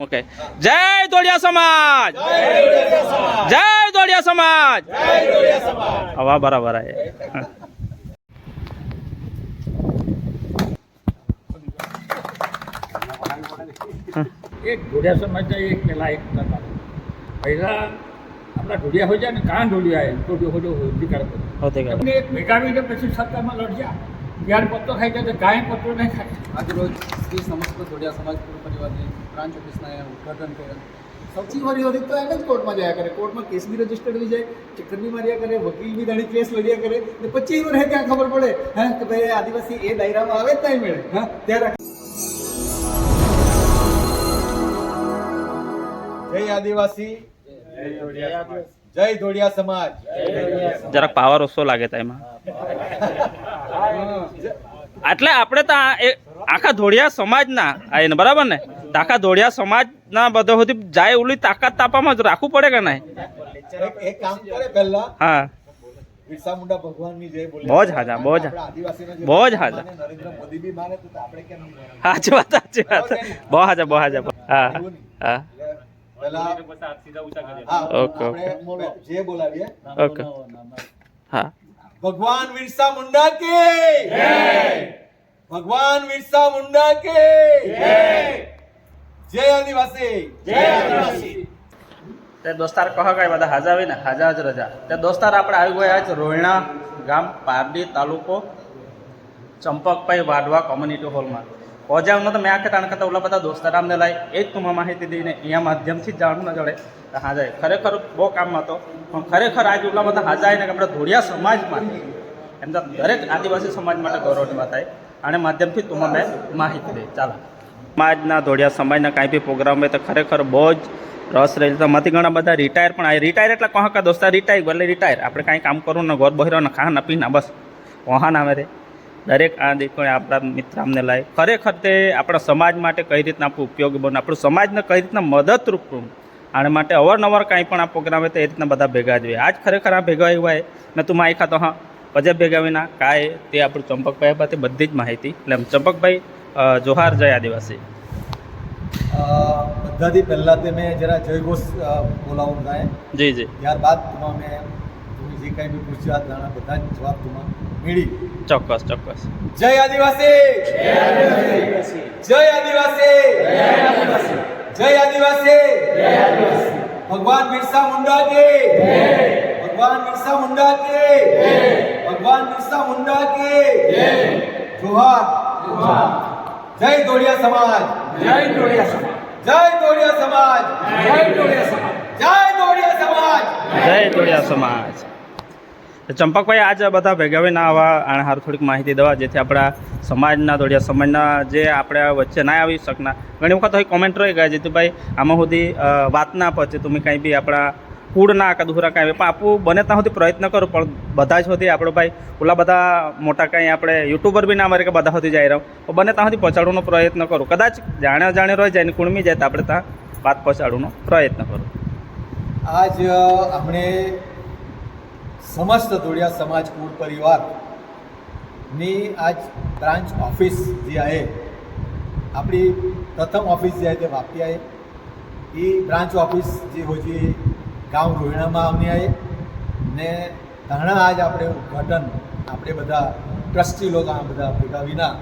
Okay જય દોડિયા સમાજ જય દોડિયા સમાજ હવા બરાબર આવે એક ઢોડિયા સમાજના એક પહેલાં એક હતા પહેલાં આપણા ઢોડિયા હોય જાય ને કાં ઢોડિયા આવે ઢોડિયો હોડ્યો હોતી કરતો એક ભેગા પછી સત્તામાં લડ્યા ત્યારે પત્તો ખાઈ તો ગાય પત્તો નહીં ખાય આજરોજ શ્રી સમસ્ત ધોડિયા સમાજ પૂર્વ પરિવારની બ્રાન્ચ ઓફિસના ઉદઘાટન કર્યા. સૌથી મારી વરી તો એને જ કોર્ટમાં જયા કરે. કોર્ટમાં કેસ બી રજીસ્ટર્ડ થઈ જાય ચક્કરની માર્યા કરે વકીલ બી દાણી કેસ લડ્યા કરે. ને પછી એવું રહે ત્યાં ખબર પડે હા કે ભાઈ આદિવાસી એ દાયરામાં આવે જ નહીં મળે. હા ત્યારે જય આદિવાસી. જય ધોડિયા સમાજ. જરાક પાવર ઓછો લાગે તા એમાં. એટલે આપણે તો એ આખા ધોળિયા સમાજના આવીને બરાબર ને? તો આખા ધોળિયા સમાજના બધા સુધી જાય ઓલી તાકાત તાપામાં જ રાખવું પડે કે નહીં? એક એક કામ કરે પહેલા. હા. બિરસા મુંડા ભગવાનની જય બોલે બહુ જ હાજા, બહુ જ બહુ જ હાજા. નરેન્દ્ર મોદી બી માને તો આપણે કેમ સાચી વાત સાચી વાત. બહુ હાજા બહુ હાજા. હા હા. પહેલા ઓકે, જે બોલાવીએ. ઓકે. હા. ભગવાન વિરસા મુંડા કે? ભગવાન વિરસા મુંડા કે? જય આદિવાસી. જય આદિવાસી. તે દોસ્તાર કહો કઈ બધા હાજા આવીને હાજા જ રજા. તે દોસ્તાર આપણે આવી ગયા છે રોહિણા ગામ પારડી તાલુકો ચંપકભાઈ વાડવા કોમ્યુનિટી હોલમાં આખે તાણ કરતા ઓલા બધા દોસ્તાર આમને લાઈ એ જ તું માહિતી દઈને અહીંયા માધ્યમથી જ જાણવું ન જડે. તો હાજા ખરેખર બહુ કામમાં હતો. પણ ખરેખર આજ ઓલા બધા હાજા આવીને કે આપણે ધોળિયા સમાજમાં એમ તો દરેક આદિવાસી સમાજ માટે ગૌરવની વાત થાય. અને માધ્યમથી તું મેં માહિતી દે. ચાલો. સમાજના ધોળિયા સમાજના કાંઈ બી પ્રોગ્રામ હોય તો ખરેખર બહુ જ રસ રહેલો તો માંથી ઘણા બધા રિટાયર પણ આવે રિટાયર એટલે કહો કા દોસ્તા રિટાયર એટલે રિટાયર આપણે કાંઈ કામ કરવું ને, ઘર બહેરો ને ખા ન પી ના બસ. વહા આવે રે. દરેક આ દીકરો આપણા મિત્ર અમને લાય. ખરેખર તે આપણા સમાજ માટે કઈ રીતના આપણું ઉપયોગી બને આપણું સમાજને કઈ રીતના મદદરૂપ કરું આને માટે અવારનવાર કાંઈ પણ આ પ્રોગ્રામ હોય તો એ રીતના બધા ભેગા જોઈએ આજ ખરેખર આ ભેગા આવ્યા હોય ને તું માં ખાતો હા પજે ભેગા વિના કાંઈ તે આપણું ચંપકભાઈ પાસે બધી જ માહિતી. એટલે ચંપકભાઈ જોહાર જય આદિવાસી. બધાથી પહેલાં તે મેં જરા જય ઘોષ બોલાવું થાય જી જી. ત્યારબાદ તુમાં મેં જે કાંઈ બી પૂછ્યા હતા બધા જ જવાબ તુમાં મેળી ચોક્કસ ચોક્કસ. જય આદિવાસી! જય આદિવાસી! જય આદિવાસી! જય આદિવાસી! ભગવાન બિરસા મુંડા કે ભગવાન બિરસા મુંડા કે ભગવાન બિરસા મુંડા કે જોહાર! જય દોડિયા સમાજ! જય દોડિયા સમાજ! જય દોડિયા સમાજ! જય દોડિયા સમાજ! જય દોડિયા સમાજ! જય દોડિયા સમાજ! ચંપકભાઈ, આજ બધા ભેગા ના આવા આને હારું થોડીક માહિતી દેવા જેથી આપણા સમાજના દોડિયા સમાજના જે આપણે વચ્ચે ના આવી શકના. ઘણી વખત હોય કોમેન્ટ રહી ગયા જીતુભાઈ, આમાં સુધી વાત ના પહોંચે તમે કાંઈ બી આપણા કૂડ ના કે દુહરા કાંઈ પણ આપણું બને ત્યાં સુધી પ્રયત્ન કરું, પણ બધા જ સુધી આપણો ભાઈ, ઓલા બધા મોટા કાંઈ આપણે યુટ્યુબર બી ના મારે કે બધા સુધી જાય રહ્યો પણ બને ત્યાં સુધી પહોંચાડવાનો પ્રયત્ન કરું. કદાચ જાણે જાણે રહી જાય ને કુણમી જાય તો આપણે ત્યાં વાત પહોંચાડવાનો પ્રયત્ન કરું. આજ આપણે સમસ્ત ધોળિયા સમાજ કુળ પરિવારની આજ બ્રાન્ચ ઓફિસ જે આવે આપણી પ્રથમ ઓફિસ જે તે વાપી આવે એ બ્રાન્ચ ઓફિસ જે હોય છે ગામ રોહિણામાં આવની આએ ને ઘણા આજ આપણે ઉદ્ઘાટન આપણે બધા ટ્રસ્ટી લોકો આ બધા ભેગા વિના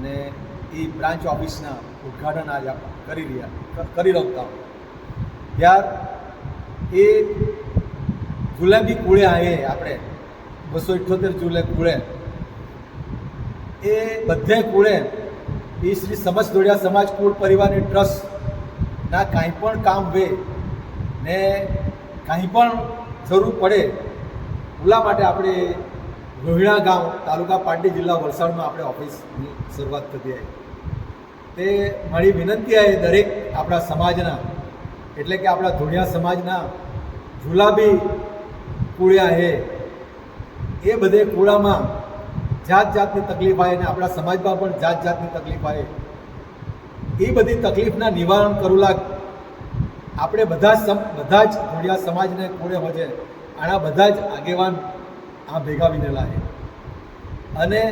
ને એ બ્રાન્ચ ઓફિસના ઉદ્ઘાટન આજ કરી રહ્યા કરી રહ્યા ત્યાર એ ગુલાબી કુળે આવીએ આપણે. બસો ઇઠ્ઠોતેર જુલે કુળે. એ બધે કુળે એ શ્રી સમજ દોડિયા સમાજ કુળ પરિવારની ટ્રસ્ટના કાંઈ પણ કામ વે ને કાંઈ પણ જરૂર પડે ઓલા માટે આપણે રોહિણા ગામ તાલુકા પાટડી જિલ્લા વલસાડમાં આપણે ઓફિસની શરૂઆત કરી આવી તે મારી વિનંતી आहे દરેક આપણા સમાજના, એટલે કે આપણા ધોળિયા સમાજના જુલાબી કુળ્યા હે એ બધે કુળામાં જાત જાતની તકલીફ આવે અને આપણા સમાજમાં પણ જાત જાતની તકલીફ આવે એ બધી તકલીફના નિવારણ કરુલા આપણે બધા જ બધા જ ધોળિયા સમાજને હોય છે આના બધા જ આગેવાન આ ભેગા વિનેલા છે અને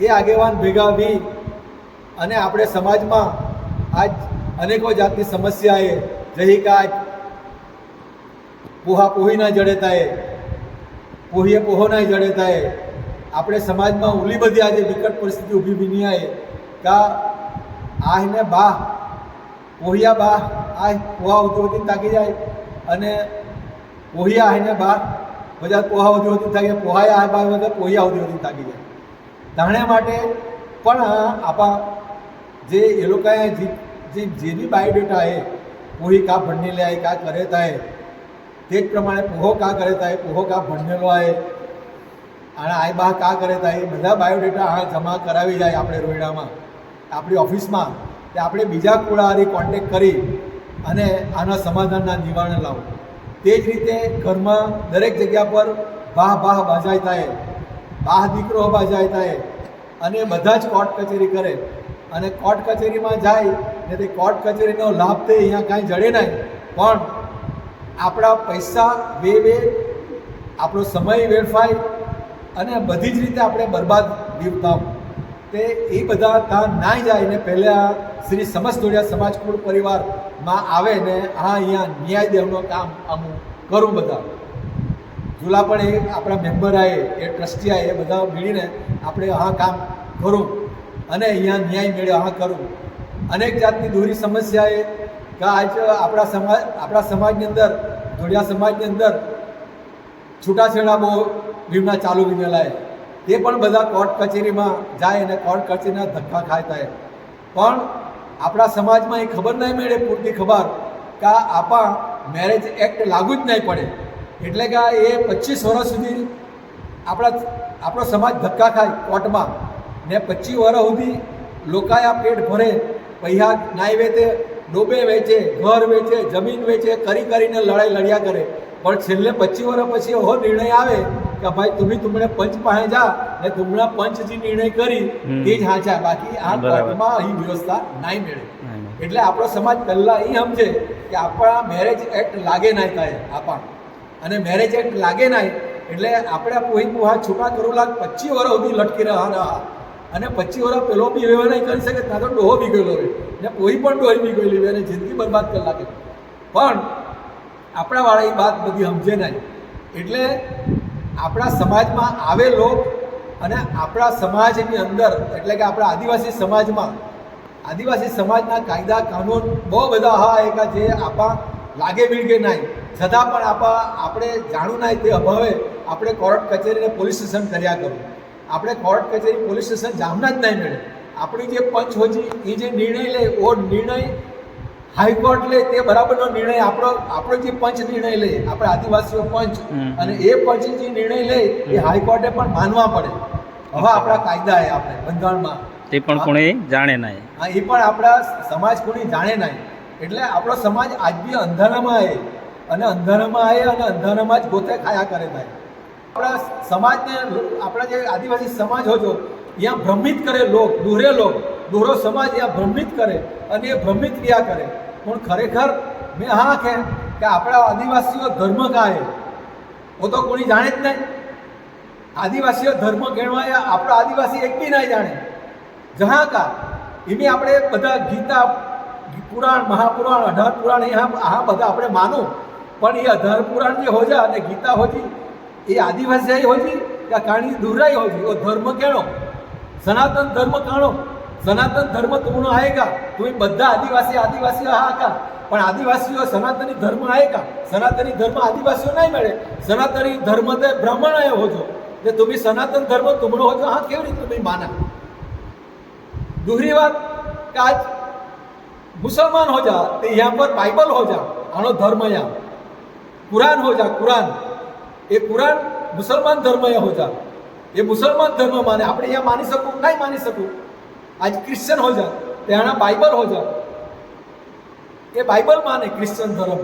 એ આગેવાન ભેગા વી અને આપણે સમાજમાં આજ અનેકો જાતની સમસ્યાએ જહી કાચ પોહા પોહી ના જડેતાએ પોહીએ પોહો નહીં જડે થાય આપણે સમાજમાં ઓલી બધી આજે વિકટ પરિસ્થિતિ ઊભી બની આવે કા આહને બા પોહિયા બા આ પોહા ઉદ્યોગથી તાકી જાય. અને પોહિયા આહને બા, બધા પોહા ઉદ્યોગથી તાકી પોહાયા આ બા બધા પોહિયા ઉદ્યોગથી તાકી જાય. તાણે માટે પણ આપા જે એ લોકોએ જે જેની બી બાયોડેટા એ પોહી કા ભણને લે કા કરે તાય તે જ પ્રમાણે પોહો કા કરે થાય પોહો કા ભણેલો આય? અને આય બા કા કરે થાય એ બધા બાયોડેટા આ જમા કરાવી જાય આપણે રોયડામાં. આપણી ઓફિસમાં તે આપણે બીજા કુળાહારી કોન્ટેક કરી અને આના સમાધાનના નિવારણ લાવો. તે જ રીતે ઘરમાં દરેક જગ્યા પર બાહ બાહ બાજાય થાય બાહ દીકરો બાજાય થાય અને બધા જ કોર્ટ કચેરી કરે. અને કોર્ટ કચેરીમાં જાય ને તે કોર્ટ કચેરીનો લાભ તે અહીંયા કાંઈ જડે નહીં. પણ આપણા પૈસા વે વે આપણો સમય વેડફાય અને બધી જ રીતે આપણે બરબાદ દીવતા તે એ બધા ત્યાં ના જાય ને પહેલાં શ્રી સમસ્તોડિયા સમાજ કુળ પરિવારમાં આવે ને આ અહીંયા ન્યાય દેવનું કામ અમુક કરું બધા. જુલા પણ એ આપણા મેમ્બર આવે એ ટ્રસ્ટી આવે એ બધા મળીને આપણે આ કામ કરું અને અહીંયા ન્યાય મેળવે આ કરું. અનેક જાતની દોરી સમસ્યાએ કે આજ આપણા સમાજ, આપણા સમાજની અંદર, ધોળિયા સમાજની અંદર છૂટાછેડા બહુ ભીમના ચાલુ વિનેલાય તે પણ બધા કોર્ટ કચેરીમાં જાય અને કોર્ટ કચેરીના ધક્કા ખાય થાય. પણ આપણા સમાજમાં એ ખબર નહીં મળે પૂરતી ખબર કે આપા મેરેજ એક્ટ લાગુ જ નહીં પડે. એટલે કે એ પચીસ વર્ષ સુધી આપણા, આપણો સમાજ ધક્કા ખાય કોર્ટમાં. ને પચીસ વર્ષ સુધી લોકાએ આ પેટ ભરે પૈસા નાઈ વેચે ડોબે વેચે ઘર વેચે જમીન વેચે કરી કરીને લડાઈ લડ્યા કરે. પણ છેલ્લે પચીસ વર્ષ પછી એવો નિર્ણય આવે કે ભાઈ તમે તુમણે પંચ પાસે જા ને તુમણે પંચ જે નિર્ણય કરી તે જ હાચા બાકી આ બરાબર. અહીં વ્યવસ્થા નહીં મળે. એટલે આપણો સમાજ પહેલાં એ સમજે કે આપણા મેરેજ એક્ટ લાગે નહીં થાય આપણ અને મેરેજ એક્ટ લાગે નહીં એટલે આપણે પોઈ પોહા છૂટા કરું લાગ પચીસ વર્ષ સુધી લટકી રહ્યા રહ્યા. અને પછી વર્ષ પેલો બી વ્યવહાર નહીં કરી શકે, ત્યાં તો ડોહો બી ગયેલો રહે. ને કોઈ પણ ડોહી બી ગયેલી અને જિંદગી બરબાદ કરી નાખે. પણ આપણાવાળા એ વાત બધી સમજે નહીં. એટલે આપણા સમાજમાં આવે લોક અને આપણા સમાજની અંદર, એટલે કે આપણા આદિવાસી સમાજમાં, આદિવાસી સમાજના કાયદા, કાનૂન, બહુ બધા હા એ કે જે આપા લાગે વિળગે નહીં. છતાં પણ આપા, આપણે જાણું નહીં તે અભાવે આપણે કોર્ટ કચેરીને પોલીસ સ્ટેશન કર્યા કરું. આપણે કોર્ટ કચેરી પોલીસ સ્ટેશન જામના જ નહીં મળે. આપણી જે પંચ હોજી એ જે નિર્ણય લે ઓ નિર્ણય હાઈકોર્ટ લે તે બરાબરનો નિર્ણય આપણો આપણો જે પંચ નિર્ણય લે આપણે આદિવાસીઓ પંચ અને એ પંચ જે નિર્ણય લે એ હાઈકોર્ટે પણ માનવા પડે. હવે આપણા કાયદા એ આપણે બંધારણમાં. તે પણ કોણે જાણે નહીં. હા એ પણ આપણા સમાજ કોણી જાણે નહીં. એટલે આપણો સમાજ આજ બી અંધારામાં આવે અને અંધારામાં આવે અને અંધારામાં જ ગોતે ખાયા કરે થાય આપણા સમાજને, આપણા જે આદિવાસી સમાજ હોજો ત્યાં ભ્રમિત કરે લોક દૂરે લોક. દૂરો સમાજ ત્યાં ભ્રમિત કરે અને એ ભ્રમિત ક્રિયા કરે. પણ ખરેખર મેં હા કે કે આપણા આદિવાસીઓ ધર્મ કાંઈ હું તો કોણી જાણે જ નહીં. આદિવાસીઓ ધર્મ ગણવાય, આપણા આદિવાસી એક બી નહીં જાણે. જહાં કા? એની આપણે બધા ગીતા, પુરાણ, મહાપુરાણ, અઢાર પુરાણ, એ આ બધા આપણે માનું. પણ એ અઢાર પુરાણ જે હોજા અને ગીતા હોજી એ આદિવાસી હોય છે કે કાણી દુરાઈ હોજી ઓ ધર્મ કેણો સનાતન ધર્મ કાણો? સનાતન ધર્મ તુણો આયેગા તું બધા આદિવાસી આદિવાસીઓ હાકા પણ આદિવાસીઓ સનાતની ધર્મ આયેગા સનાતની ધર્મ આદિવાસીઓ નહીં મળે. સનાતની ધર્મ તે બ્રાહ્મણ આયો હોજો. ને તું સનાતન ધર્મ તુમણો હોજો. હા, કેવી રીતે તમે માના? દુહરી વાત કે આજ મુસલમાન હો જા તે યહાં પર બાઇબલ હો જા આનો ધર્મ યા. કુરાન હો જા કુરાન. એ કુરાન મુસલમાન ધર્મ એ હોજા. એ મુસલમાન ધર્મ માને. આપણે અહીંયા માની શકું? નહીં માની શકું? આજ ક્રિશ્ચન હોજા. તેના ત્યાંના બાઇબલ હો એ બાઇબલ માને ક્રિશ્ચન ધર્મ.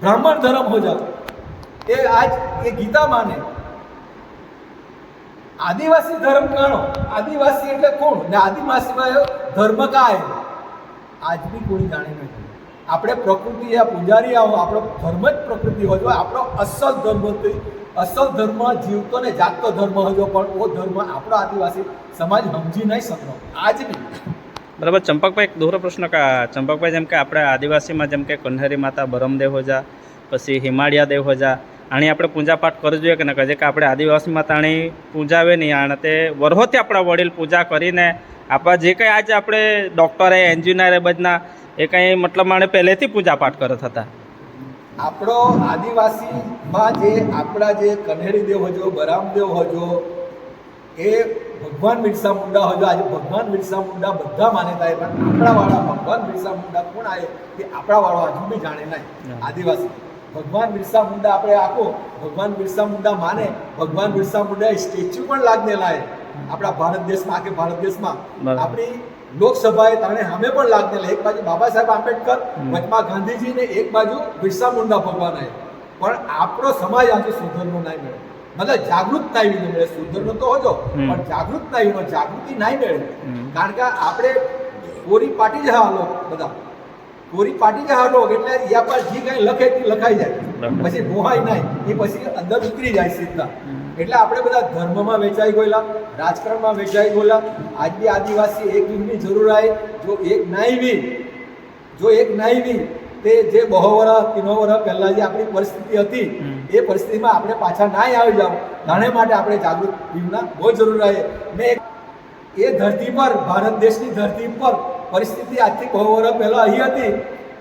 બ્રાહ્મણ ધર્મ હોજા. એ આજ એ ગીતા માને. આદિવાસી ધર્મ કાણો. આદિવાસી એટલે કોણ? ને આદિવાસી ધર્મ કાય. આજ બી કોઈ જાણે આપણે પ્રકૃતિ એ પૂજારી આવો, આપણો ધર્મ જ પ્રકૃતિ હોય આપણો અસલ ધર્મ અસલ ધર્મ જીવતો ને જાગતો ધર્મ હજો, પણ ઓ ધર્મ આપણો આદિવાસી સમાજ સમજી નહીં શકતો. આજ નહીં બરાબર, ચંપકભાઈ, એક દોરો પ્રશ્ન કે, ચંપકભાઈ, જેમ કે આપણે આદિવાસીમાં જેમ કે કન્હરી માતા બરમદેવ હોજા, પછી હિમાળિયા દેવ હોજા, આની આપણે પૂજા પાઠ કરવું જોઈએ કે ન કહે કે આપણે આદિવાસી માતા આની પૂજાવે નહીં, આને તે વરહોથી આપણા વડીલ પૂજા કરીને આપણા જે કંઈ આજે આપણે ડૉક્ટરે એન્જિનિયર બધાના એ કંઈ મતલબ માણે પહેલેથી પૂજા પાઠ કરત હતા. આપણો આદિવાસીમાં જે આપણા જે કન્હેરી દેવ હજો બરામદેવ હજો એ ભગવાન બિરસા મુંડા હજો આજે ભગવાન બિરસા મુંડા બધા માન્યતા એ પણ આપણા વાળા ભગવાન બિરસા મુંડા કોણ આવે એ આપણા વાળો હજુ બી જાણે નહીં આદિવાસી. ભગવાન બિરસા મુંડા આપણે આખો ભગવાન બિરસા મુંડા માને ભગવાન બિરસા મુંડા સ્ટેચ્યુ પણ લાગને લાય આપણા ભારત દેશમાં આખે ભારત દેશમાં આપણી લોકસભાએ તાણે સામે પણ લાગેલા એક બાજુ બાબા સાહેબ આંબેડકર મહાત્મા ગાંધીજી ને એક બાજુ બિરસા મુંડા ભગવાન પણ આપણો સમાજ આજે સુધરનો ના મળે. મતલબ જાગૃત ના એવી મળે. સુધરનો તો હોજો પણ જાગૃત ના એવી જાગૃતિ ના મળે. કારણ કે આપણે કોરી પાટી જ હાલો બધા. કોરી પાટી જ હાલો એટલે યા પર જે કઈ લખે તે લખાઈ જાય. પછી મોહાય નહીં. એ પછી અંદર ઉતરી જાય સીધા. એટલે આપણે બધા ધર્મમાં વેચાઈ ગયેલા રાજકારણમાં વેચાઈ ગયેલા. આજ બી આદિવાસી એક યુગની જરૂર આવે જો એક નાઈવી જો એક નાઈવી તે જે બહો વર્ષ તીનો વર્ષ પહેલાં જે આપણી પરિસ્થિતિ હતી એ પરિસ્થિતિમાં આપણે પાછા ના આવી જાવ. નાને માટે આપણે જાગૃત જીવના બહુ જરૂર આવે ને એ ધરતી પર ભારત દેશની ધરતી પર પરિસ્થિતિ આજથી બહુ વર્ષ પહેલાં અહીં હતી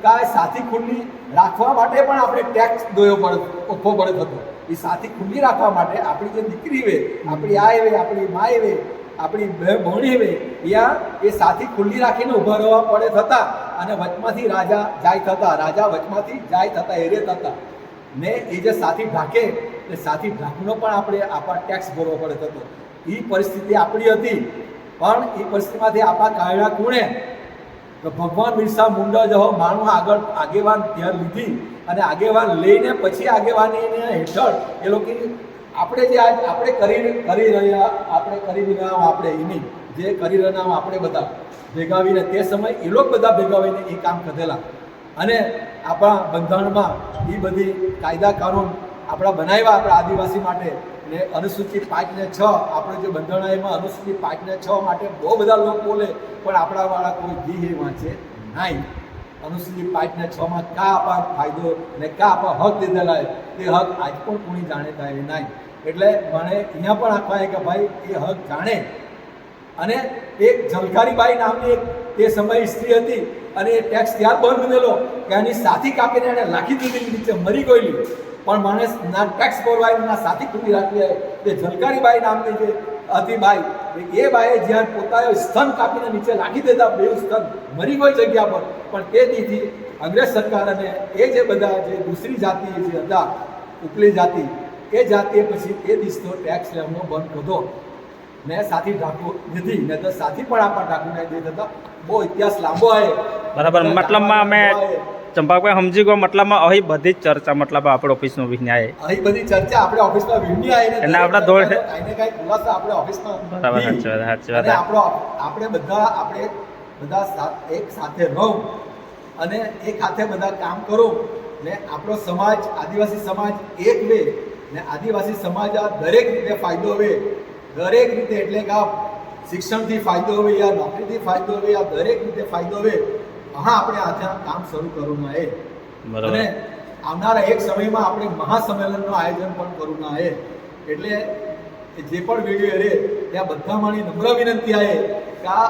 કે આ સાથી ખુલ્લી રાખવા માટે પણ આપણે ટેક્સ દોયો પડે ઓછો પડે થતો. એ સાથી ખુલ્લી રાખવા માટે આપણી જે દીકરી વે આપણી આ વે આપણી મા વે આપણી બે ભણી વે યા એ સાથી ખુલ્લી રાખીને ઊભા રહેવા પડે થતા અને વચમાંથી રાજા જાય થતા, રાજા વચમાંથી જાય થતા એરે થતા. ને એ જે સાથી ઢાકે, એ સાથી ઢાકનો પણ આપણે આપણા ટેક્સ ભરવો પડે થતો. એ પરિસ્થિતિ આપણી હતી, પણ એ પરિસ્થિતિમાંથી આપણા કાયડા કુણે ભગવાન બિરસા મુંડા જેવો માણવા આગળ આગેવાન ત્યાં લીધી અને આગેવાન લઈને પછી આગેવાનીને હેઠળ એ લોકો આપણે જે આજ આપણે કરી કરી રહ્યા, આપણે કરી રહ્યા આપણે એની જે કરી રહ્યા આપણે બધા ભેગાવીને તે સમય એ લોકો બધા ભેગાવીને એ કામ કરેલા. અને આપણા બંધારણમાં એ બધી કાયદા કાનૂન આપણા બનાવ્યા આપણા આદિવાસી માટે ને અનુસૂચિત પાંચ ને છ, આપણે જે બંધારણ એમાં અનુસૂચિત પાંચ ને છ માટે બહુ બધા લોકો બોલે, પણ આપણાવાળા કોઈ જી એ વાંચે નહીં. અનુસૂચિત પાંચના છમાં કા આપા ફાયદો ને કા આપા હક દીધેલા તે હક આજ પણ કોણી જાણેતા એ નહીં. એટલે મને અહીંયા પણ આપવાય કે ભાઈ એ હક જાણે. અને એક ઝલકારીબાઈ નામની એક તે સમયે સ્ત્રી હતી અને એ ટેક્સ ત્યાર બંધ થયેલો કે એની સાથી કાપીને એને લાખી દીધી નીચે મરી ગયેલી. પણ માણસ ના ટેક્સ ભરવાય ના સાથી તૂટી રાખી તે ઝલકારીબાઈ નામની જે હતી બાઈ એ બાએ જ્યાં પોતાએ સ્તન કાપીને નીચે લાખી દેતા બે સ્તન મરી ગઈ જગ્યા પર. પણ તે દીથી અંગ્રેજ સરકાર અને એ જે બધા જે દૂસરી જાતિ જે હતા ઉપલી જાતિ એ જાતિએ પછી એ દિવસનો ટેક્સ લેવાનો બંધ કર્યો ને સાથી ડાકુ નથી ને તો સાથી પણ આપણા ઢાંકુ નહીં દે હતા બહુ ઇતિહાસ લાંબો આવે બરાબર મતલબમાં અમે ચંપાકભાઈ સમજી ગયો મતલબમાં અહીં બધી જ ચર્ચા મતલબ આપણે ઓફિસનો વિન્યાય અહીં બધી ચર્ચા આપણે ઓફિસમાં વિની આવીને એટલે આપણા દોડ છે. કાંઈ ખુલાસા આપણે ઓફિસમાં બરાબર, સાચી વાત, સાચી વાત. આપણો આપણે બધા આપણે બધા સા- એક સાથે રહો અને એક સાથે બધા કામ કરો ને આપણો સમાજ આદિવાસી સમાજ એક વે ને આદિવાસી સમાજ આ દરેક રીતે ફાયદો વે દરેક રીતે એટલે કે આ શિક્ષણથી ફાયદો હોય યા નોકરીથી ફાયદો હોય યા દરેક રીતે ફાયદો હોય હા આપણે આજે આ કામ શરૂ કરવાના એ. અને આવનારા એક સમયમાં આપણે મહાસંમેલનનું આયોજન પણ કરવું ના એ. એટલે જે પણ વીડિયો રહે ત્યાં બધા મારી નમ્ર વિનંતી આવે કે આ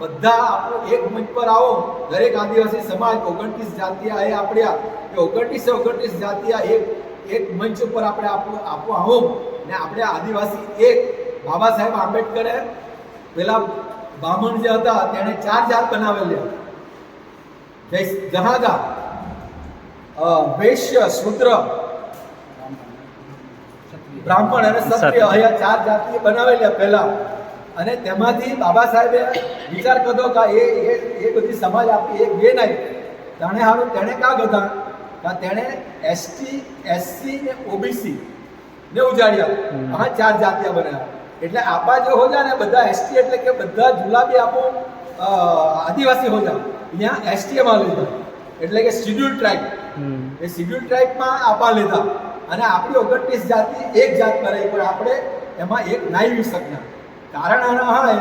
બધા આપણો એક મંચ પર આવો. દરેક આદિવાસી સમાજ ઓગણત્રીસ જાતિ આવે આપણે આ એ ઓગણત્રીસે ઓગણત્રીસ જાતિ આ એક એક મંચ ઉપર આપણે આપવું આપો આવો. ને આપણે આદિવાસી એક બાબા સાહેબ આંબેડકરે પેલા બ્રાહ્મણ જે હતા તેણે ચાર જાત બનાવેલી. જહાગા. વૈશ્ય શૂદ્ર. બ્રાહ્મણ અને ક્ષત્રિય. અહીંયા ચાર જાતિ બનાવેલી પહેલા. અને તેમાંથી બાબા સાહેબે વિચાર કર્યો કે એ એ એ બધી સમાજ આપી એક બે નહીં તેણે સારું તેણે કા બધા કે તેણે એસટી એસસી ને ઓબીસી ને ઉજાડ્યા. હા ચાર જાતિયા બનાવ્યા. એટલે આપા જે હોજા ને બધા એસટી એટલે કે બધા જુલાબી આપો આદિવાસી હોતા અહીંયા એસટીએમાં લીધા. એટલે કે શિડ્યુલ ટ્રાઇબ એ શિડ્યુલ ટ્રાઇબમાં આપા લીધા. અને આપણી ઓગણત્રીસ જાતિ એક જાત કરાઈ પણ આપણે એમાં એક નાઈ શકના. કારણ આના હોય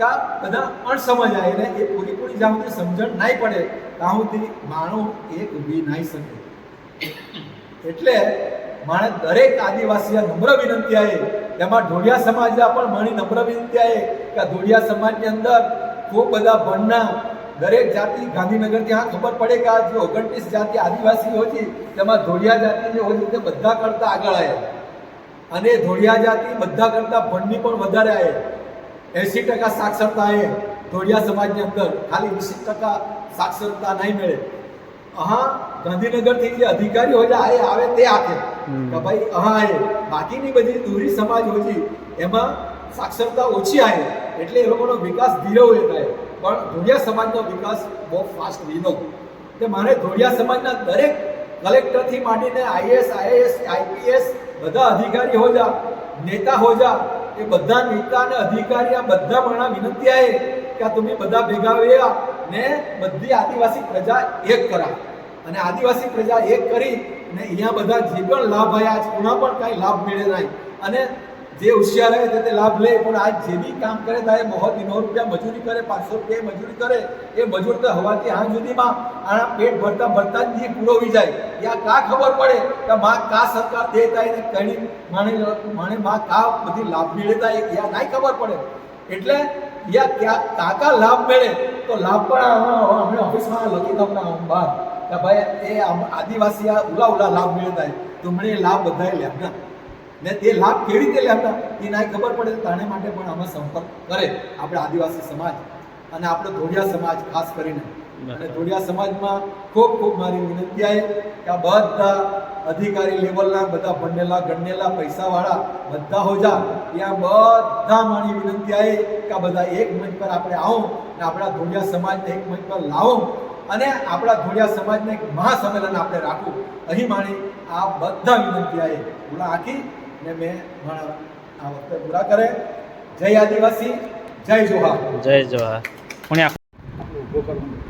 કે બધા અણસમજાય એને એ પૂરીપૂરી જ્યાં સુધી સમજણ નહીં પડે ત્યાં સુધી માણસ એક ઊભી નહીં શકે. એટલે માણે દરેક આદિવાસીએ નમ્ર વિનંતી આવે એમાં ઢોળિયા સમાજે પણ મારી નમ્ર વિનંતી આવે કે ઢોળિયા સમાજની અંદર ખૂબ બધા ભણના દરેક જાતિ ગાંધીનગરથી. હા ખબર પડે કે આ જે ઓગણત્રીસ જાતિ આદિવાસીઓ હતી તેમાં ધોળિયા જાતિ જે હોય તે બધા કરતા આગળ આવ્યા અને ધોળિયા જાતિ બધા કરતા ભણની પણ વધારે આવે એસી ટકા સાક્ષરતા એ ધોળિયા સમાજની અંદર ખાલી વીસ ટકા સાક્ષરતા નહીં મળે. હા ગાંધીનગરથી જે અધિકારી હોય છે આ આવે તે આપે કે ભાઈ હા એ બાકીની બધી દૂરી સમાજ હોય છે એમાં સાક્ષરતા ઓછી આવે એટલે એ લોકોનો વિકાસ ધીરો એ થાય. પણ ધોળિયા સમાજનો વિકાસ બહુ ફાસ્ટ લીધો એટલે મારે ધોળિયા સમાજના દરેક કલેક્ટરથી માંડીને આઈએસ આઈએએસ આઈપીએસ, બધા અધિકારી હોજા, નેતા હોજા, એ બધા નેતા અને અધિકારી આ બધા માણા વિનંતી આવે કે આ તમે બધા ભેગા વ્યા ને બધી આદિવાસી પ્રજા એક કરા. અને આદિવાસી પ્રજા એક કરી ને અહીંયા બધા જે પણ લાભ આવ્યા છે પણ કાંઈ લાભ મળે નહીં. અને જે હોશિયાર હોય તે તે લાભ લે, પણ આ જે બી કામ કરે તારે બહુ દિનો રૂપિયા મજૂરી કરે, પાંચસો રૂપિયા મજૂરી કરે, એ મજૂર તો હવાથી હાં સુધીમાં આના પેટ ભરતા ભરતા જ જે પૂરો વી જાય. યા કા ખબર પડે કે માં કા સરકાર દેતા એને કણી માણે માણે માં કા બધી લાભ મેળવતા એ યા નાઈ ખબર પડે. એટલે યા ક્યાં કાકા લાભ મળે, તો લાભ પણ અમે ઓફિસમાં લખી તમને બહાર, કે ભાઈ, એ આદિવાસી આ ઉલા ઉલા લાભ મેળવતા તો. મને લાભ બધાએ લેવાના ને તે લાભ કેવી રીતે લેતા? એ નાય ખબર પડે તો તાણે માટે પણ આમાં સંપર્ક કરે આપણે આદિવાસી સમાજ અને આપણો ધોળિયા સમાજ ખાસ કરીને. અને ધોળિયા સમાજમાં ખૂબ ખૂબ મારી વિનંતી આવે કે આ બધા અધિકારી લેવલના બધા ભણેલા ગણેલા પૈસાવાળા બધા હોજા ત્યાં બધા મારી વિનંતી આવે કે આ બધા એક મંચ પર આપણે આવો ને આપણા ધોળિયા સમાજને એક મંચ પર લાવો અને આપણા ધોળિયા સમાજને એક મહાસંમેલન આપણે રાખવું. અહીં માણી આ બધા વિનંતી આવે પૂરા આખી ને મેં મારા આ વખતે પૂરા કરે. જય આદિવાસી જય જોહા જય જોહા પુણ્યા આપણે ઊભો કરવાનું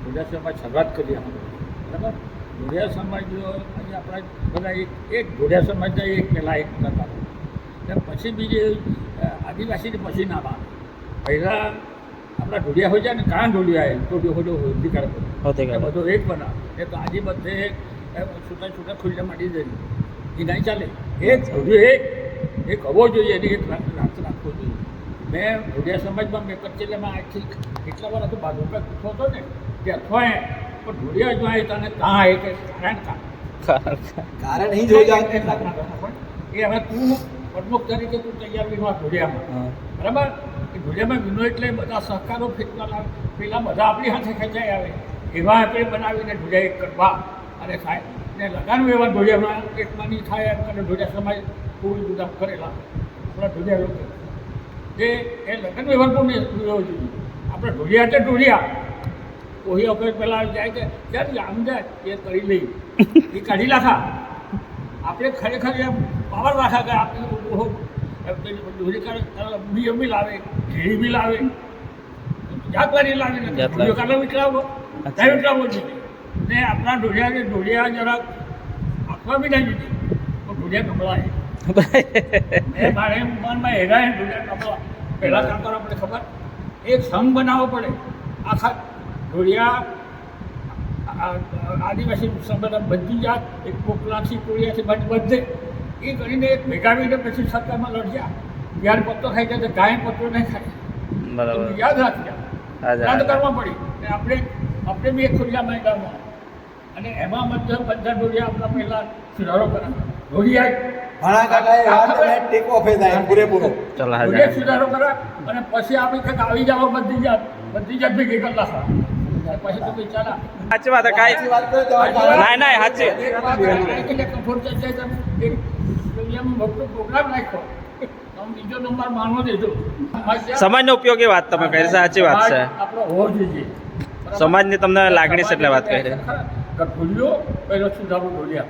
ધોળિયા સમાજ શરૂઆત કરી આપણે. બરાબર? ધોળિયા સમાજ જો આપણા બધા એક એક ધોળિયા સમાજના એક પહેલાં એક કરતા ને પછી બીજી આદિવાસી આદિવાસીની પછી ના બા પહેલાં આપણા ઢોળિયા હોય જાય ને કાં ઢોળિયા આવે ઢોળિયો હોડો અધિકાર હોતે એ બધો એક બનાવ. એ તો આજે બધે છૂટા છૂટા ખુલ્લા માંડી દે. એ નહીં ચાલે. એક ઢોળિયો એક એક હોવો જોઈએ એને એક રાખ રાખવો જોઈએ. મેં ઢોળિયા સમાજમાં મેં કચેરીમાં આજથી એટલા વાર હતું બાજુ પર પૂછો હતો ને કે અથવા એ પણ ઢોળિયા જો આવે તને કાં એ કે કારણ કા? કારણ એ જોઈ જાય એ હવે તું પ્રમુખ તરીકે તું તૈયાર વિનવા ઢોળિયામાં બરાબર? એ ઢોલિયામાં વિનો એટલે બધા સહકારો ફેંકવાના પેલા બધા આપણી હાથે ખેંચાઈ આવે. એવા આપણે બનાવીને ઢોલિયા એક કરવા. અને થાય ને લગાન વ્યવહાર ઢોલિયામાં એક માની થાય એમ કરીને ઢોલિયા સમાજ પૂરી જુદા કરેલા આપણા ઢોલિયા લોકો. જે એ લગ્ન વ્યવહાર પણ નહીં જોઈએ. આપણે ઢોળિયા એટલે ઢોળિયા કોઈ વખત પહેલાં જાય કે ચાલ આમ જાય એ કરી લઈ. એ કાઢી નાખા. આપણે ખરેખર એમ પાવર રાખા કે આપણે ઓહો કરે બી લાવે ઘેરી બી લાવે. જાતવારી લાવે ને જાત લાવે. વિકલાવો ત્યાં વિકલાવો જોઈએ ને આપણા ઢોલિયાને ઢોળિયા જરાક આખવા બી નહીં દીધી. તો ઢોળિયા કપડાય એ મારે મનમાં હેરાય ઢોલિયા કપડા. પહેલાં કામ કરવા આપણે ખબર? એક સંઘ બનાવવો પડે. આખા આ- આદિવાસી સંપ્રદાય બધી જાત એક કોકલાથી કોળિયાથી બધ- એ કરીને એક ભેગા મળીને પછી સત્તામાં લડ્યા. બિહાર પત્તો ખાઈ જાય તો ગાય પત્તો નહીં ખાય બરાબર. યાદ રાખ્યા યાદ કરવા પડી. આપણે આપણે બી એક ખુલ્લા મેદાનમાં. અને એમાં મધ્ય બધા ડોડિયા આપણા પહેલા સુધારો કરાવ્યો ચલો હાજર સુધારો કરા અને પછી આપણે કંઈક આવી જાવ બધી જાત. બધી જાત ભેગી કરતા પછી તો બિચારા સાચી વાત છે, કાંઈ? ના, ના, સાચી. પ્રોગ્રામ નાખ્યો. તમે બીજો નંબર માનવો દેજો. સમાજનો ઉપયોગી વાત તમે કરી છે સાચી વાત છે. સમાજની તમને લાગણી છે એટલે વાત કરી. ભૂલ્યો પહેલો સુધારો બોલ્યા.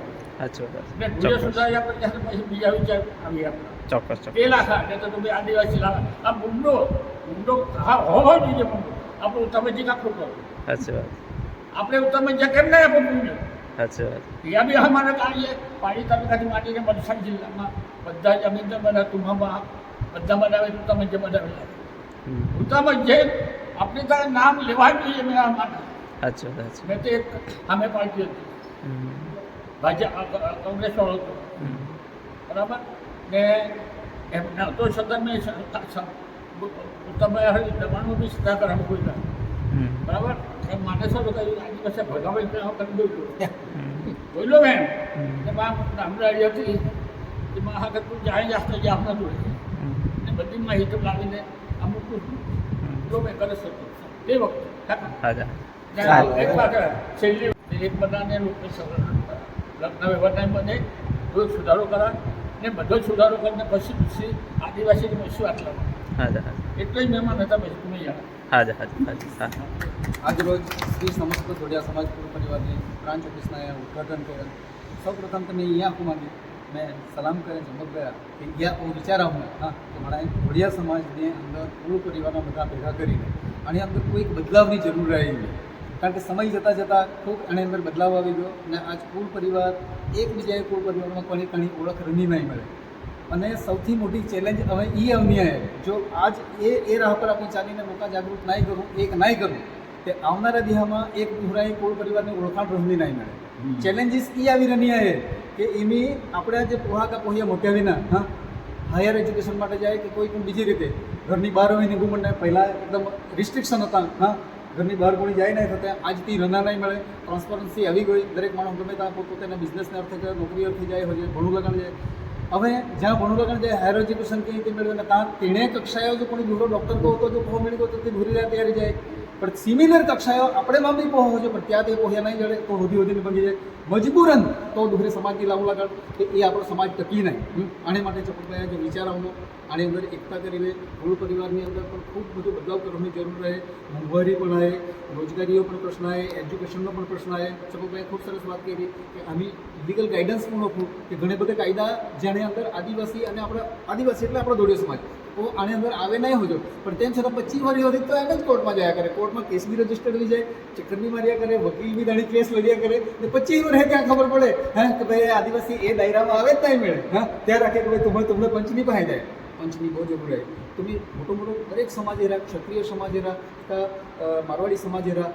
ચોક્કસ. આદિવાસી આ મુંડો મુંડો હોવો જોઈએ આપણે તમે જે કાપડું કરો. સાચી વાત. આપણે તમે જે કેમ ના આપો મુંડો? સાચી વાત. ત્યાં બી અમારે કાર્ય પાણી તાલુકાથી માંડીને વલસાડ જિલ્લામાં બધા જમીન બધા તુમામાં બધા બનાવે તો તમે જે બનાવે ઉત્તમ જે આપણે ત્યાં નામ લેવા જોઈએ મેં આ માટે. અચ્છા અચ્છા મેં તો એક સામે પાર્ટી હતી. ભાજપ કોંગ્રેસ વાળો હતો. બરાબર? ને એમને તો સદન મેં તમે દબાણમાં બી સીધા કરવા કોઈ બરાબર? એ તો કહ્યું આદિવાસી પાસે ત્યાં કરી દઉં બોલો મેં કે બા નામદારી હતી. એમાં હા કે તું જાય જાસ્તો જે આપણા જોડે. ને બધી માહિતી લાવીને અમુક જો મેં કરી શકું. તે વખતે. હા. ને છેલ્લી એક બધાને લગ્ન વ્યવહારના બધે થોડો સુધારો કરા ને બધો સુધારો કરીને પછી પછી આદિવાસીની પછી આટલા એટલે જ મહેમાન હતા પછી તમે યાર હાજા હાજા હાજા હા. આજરોજ શ્રી સમસ્ત જોડિયા સમાજ પૂર્વ પરિવારની બ્રાન્ચ ઓફિસના ઉદઘાટન ઉદ્ઘાટન કરેલ. સૌ પ્રથમ તમે અહીંયા આપવા માંગી. મેં સલામ કરીને ચમક ગયા. કે અહીંયા હું વિચારા હું. હા કે મારા જોડિયા સમાજની અંદર પૂર્વ પરિવારના બધા ભેગા કરીને આની અંદર કોઈ બદલાવની જરૂર રહી નહીં. કારણ કે સમય જતાં જતાં ખૂબ એની અંદર બદલાવ આવી ગયો અને આજ કુલ પરિવાર એકબીજાએ કુળ પરિવારમાં કોની ઘણી ઓળખ રમી નહીં મળે. અને સૌથી મોટી ચેલેન્જ હવે એ અવની જો આજ એ એ રાહ પર આપણે ચાલીને મોટા જાગૃત નહીં કરું એક નહીં કરું તે આવનારા દિહામાં એક દુહરાએ કુલ પરિવારની ઓળખાણ રમની નહીં મળે. ચેલેન્જીસ એ આવી રહ્યા છે કે એની આપણે જે પોહાકા પોહિયા મોટ્યા વિના હા હાયર એજ્યુકેશન માટે જાય કે કોઈ પણ બીજી રીતે ઘરની બહાર હોય નીકળવું મને પહેલાં એકદમ રિસ્ટ્રિક્શન હતા હા ઘરની બહાર કોઈ જાય નહીં થતા આજથી રના નહીં મળે ટ્રાન્સપરન્સી આવી ગઈ, દરેક માણસ ગમે ત્યાં પોતપોતાના બિઝનેસને અર્થે કે નોકરી અર્થે જાય, હોય ભણું લગણ જાય હવે જ્યાં ભણું લગણ જાય હાયર એજ્યુકેશન કઈ રીતે મેળવે? ત્યાં તેણે કક્ષાએ જો કોઈ દૂરો ડૉક્ટર કહો, તો જો ખો મળી ગયો તો તે ભૂરી જાય તૈયારી જાય. પણ સિમિલર કક્ષાઓ આપણે માં બી પહોંચો છે પણ ત્યાં તે પહોંચ્યા નહીં જડે, તો વધી વધીને બની જાય મજબૂરન, તો દુહરી સમાજની લાવું લાગણ કે એ આપણો સમાજ ટકી નહીં. આને માટે ચપકભાઈ જે વિચાર આવનો આની અંદર એકતા કરીને મૂળ પરિવારની અંદર પણ ખૂબ બધો બદલાવ કરવાની જરૂર રહે, મોંઘવારી પણ આવે રોજગારીઓ પણ પ્રશ્ન આવે એજ્યુકેશનનો પણ પ્રશ્ન આવે. ચપકભાઈએ ખૂબ સરસ વાત કરી કે આની લીગલ ગાઈડન્સ પણ આપવું કે ઘણા બધા કાયદા જેની અંદર આદિવાસી અને આપણા આદિવાસી એટલે આપણો દોડ્યો સમાજ. આની અંદર આવે નહીં હોજો. પણ તેમ છતાં પચીસ વાર સુધી તો એમ જ કોર્ટમાં જયા કરે. કોર્ટમાં કેસ બી રજિસ્ટર થઈ જાય, ચક્કરની માર્યા કરે, વકીલ બી દાણી કેસ લડ્યા કરે. ને પચીસ વર્ષ ત્યાં ખબર પડે, હા, કે ભાઈ આદિવાસી એ દાયરામાં આવે જ નહીં મળે. હા, ત્યાં રાખે કે ભાઈ તમે તમને પંચની પાસે જાય. પંચની બહુ જરૂર રહે તમે મોટો મોટો દરેક સમાજ એરા ક્ષત્રિય સમાજ કે મારવાડી સમાજ એરા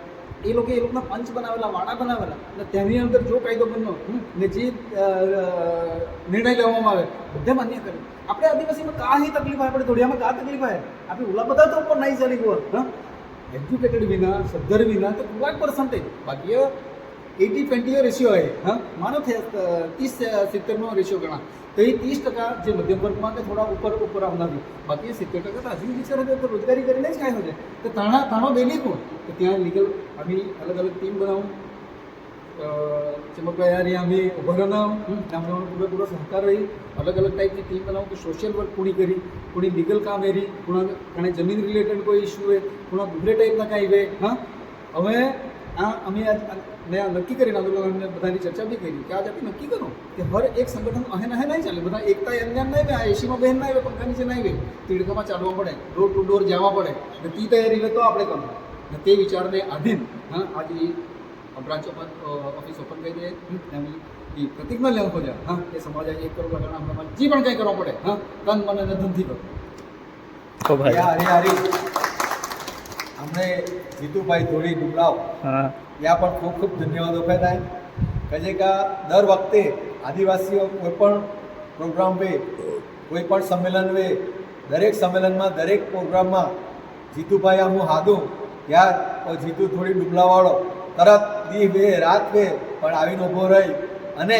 એ લોકો એ લોકોના પંચ બનાવેલા, વાડા બનાવેલા. અને તેની અંદર જો કાયદો બન્યો ને જે નિર્ણય લેવામાં આવે, બધે માન્ય કરે આપણે આદિવાસીમાં કાંઈ તકલીફ આવે? આપણે ધોળિયામાં કાં તકલીફ આવે? આપણે ઓલા બધા તો ઉપર નહીં ચાલી ગયો એજ્યુકેટેડ વિના, સદ્ધર વિના તો કેટલાક પર્સન્ટેજ બાકી એટી ટ્વેન્ટીનો રેશિયો હોય. હા? માનો ત્રીસ સિત્તેરનો રેશિયો ગણા તો એ ત્રીસ ટકા જે મધ્યમ વર્ગમાં કે થોડા ઉપર ઉપર આવનારી. બાકી સિત્તેર ટકા તો હજુ વિચાર હતો તો રોજગારી કરીને જ કાંઈ હોય તો તાણા તાણો બેલી કોણ તો ત્યાં લીગલ અમે અલગ અલગ ટીમ બનાવું ચમકભાઈ યાર અમે ઊભા બનાવ અમને પૂરેપૂરો સહકાર રહી. અલગ અલગ ટાઈપની ટીમ બનાવું કે સોશિયલ વર્ક પૂરી કરી પૂરી લીગલ કામ એરી કોણા કણે જમીન રિલેટેડ કોઈ ઇસ્યુ હોય પૂણા દુસરે ટાઈપના કાંઈ હોય. હા? હવે આ અમે આજ મેં આ નક્કી કરીને આંદોલન બધાની ચર્ચા બી કરી કે આજ આપણે નક્કી કરો કે હર એક સંગઠન અહે નહે નહીં ચાલે. બધા એકતા એમ એમ નહીં આ એસીમાં બહેન ના આવે પંખા નીચે નહીં આવે તીડકામાં ચાલવા પડે ડોર ટુ ડોર જવા પડે. ને તી તૈયારી લે તો આપણે કરવું. ને તે વિચારને આધીન હા આજે બ્રાન્ચ ઓફિસ ઓપન કરી દે એ પ્રતિજ્ઞા લેવું પડે હા એ સમાજ એક કરોડ ઘટના હમણાં જે પણ કંઈ કરવા પડે હા તન મન અને ધનથી કરો. હરી હરી અમને જીતુભાઈ ધોળી ડુમરાવ હા. ત્યાં પણ ખૂબ ખૂબ ધન્યવાદ આપે થાય. કે જે કે દર વખતે આદિવાસીઓ કોઈ પણ પ્રોગ્રામ વે કોઈ પણ સંમેલન વે દરેક સંમેલનમાં દરેક પ્રોગ્રામમાં જીતુભાઈ આમ હું હાદું યાર જીતુ થોડી ડુમલાવાળો તરત દી વે રાત વે પણ આવીને ઊભો રહી. અને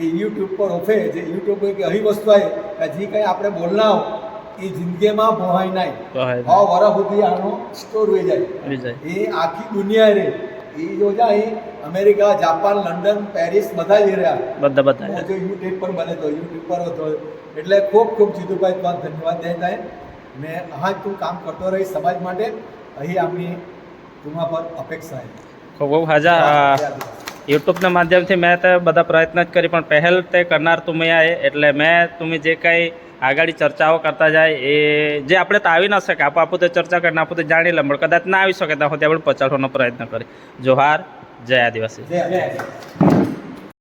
એ યુટ્યુબ પર ઓફે જે યુટ્યુબ કે એવી વસ્તુ આવે કે જે કંઈ આપણે બોલના એ જિંદગીમાં ભોહાય નહીં હ વરસ સુધી આનો સ્ટોર હોઈ જાય. એ આખી દુનિયા રે. એ જો જાય અમેરિકા જાપાન લંડન પેરિસ બધા જ રહ્યા. બધા બધા હું જો યુટ્યુબ પર બને તો યુટ્યુબ પર હતો એટલે ખૂબ ખૂબ જીતુભાઈ તમારો ધન્યવાદ દે થાય ને હા તું કામ કરતો રહી સમાજ માટે. અહીં આપણી તુમા પર અપેક્ષા ખૂબ ખૂબ હાજા. યુટ્યુબના માધ્યમથી મેં તો બધા પ્રયત્ન જ કરી પણ પહેલ તે કરનાર તમે આએ એટલે મેં તમે જે કાંઈ આગળ ચર્ચાઓ કરતા જાય એ જે આપણે તો આવી ન શકે, આપો આપું તો ચર્ચા કરીને આપું તો જાણી લે, પણ કદાચ ના આવી શકે સુધી આપણે પચાસવાનો પ્રયત્ન કરી જોહાર જય આદિવાસી.